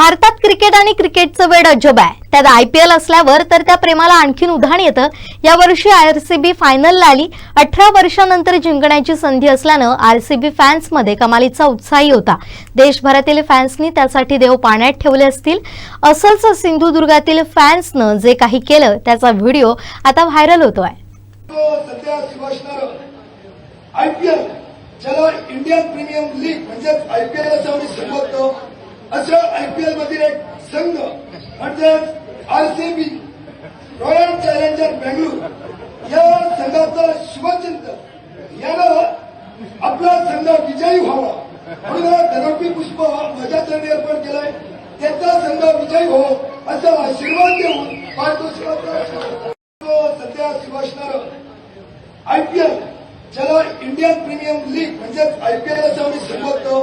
भारतात क्रिकेट आणि क्रिकेटचं वेड अजब आहे. त्यात आय पी एल असल्यावर तर त्या प्रेमाला आणखीन उधाण येतं. यावर्षी आर सी बी फायनलला आली. अठरा वर्षानंतर जिंकण्याची संधी असल्यानं आर सी बी फॅन्समध्ये कमालीचा उत्साही होता. देशभरातील फॅन्सनी त्यासाठी देव पाण्यात ठेवले असतील. असंच सिंधुदुर्गातील फॅन्सनं जे काही केलं त्याचा व्हिडिओ आता व्हायरल होतोय. ज्याला इंडियन प्रीमियम लीग म्हणजेच आयपीएल असं आम्ही संबोधतो असं आयपीएल मधील एक संघ म्हणजेच आरसीबी रॉयल चॅलेंजर बेंगळूर या संघाचा शुभचिंतक यानं आपला संघ विजयी व्हावा. म्हणून हा धनोपी पुष्प माझ्या चरणी अर्पण केलाय. त्याचा संघ विजयी हो असा आशीर्वाद देऊन पारितोषिकाचा सध्या सुभाषणार आयपीएल ज्याला इंडियन प्रीमियम लीग म्हणजेच आयपीएल असं आम्ही संबोधतो.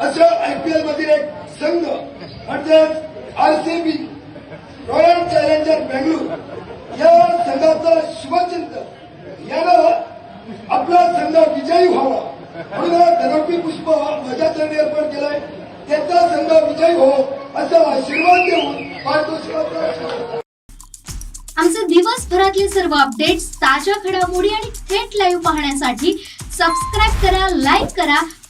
असं आयपीएल मधील एक संघ म्हणजेच आरसीबी रॉयल चॅलेंजर बेंगळूर या संघाचा शुभचिंतक यानं आपला संघ विजयी व्हावा. म्हणून हा धनोपी पुष्प माझ्या चरणी अर्पण केलाय. त्याचा संघ विजयी हो असा आशीर्वाद देऊन पारितोषिकाचा आमचे दिवसभरातले सर्व अपडेट्स ताज्या घडामोडी आणि थेट लाईव्ह पाहण्यासाठी सबस्क्राईब करा लाईक करा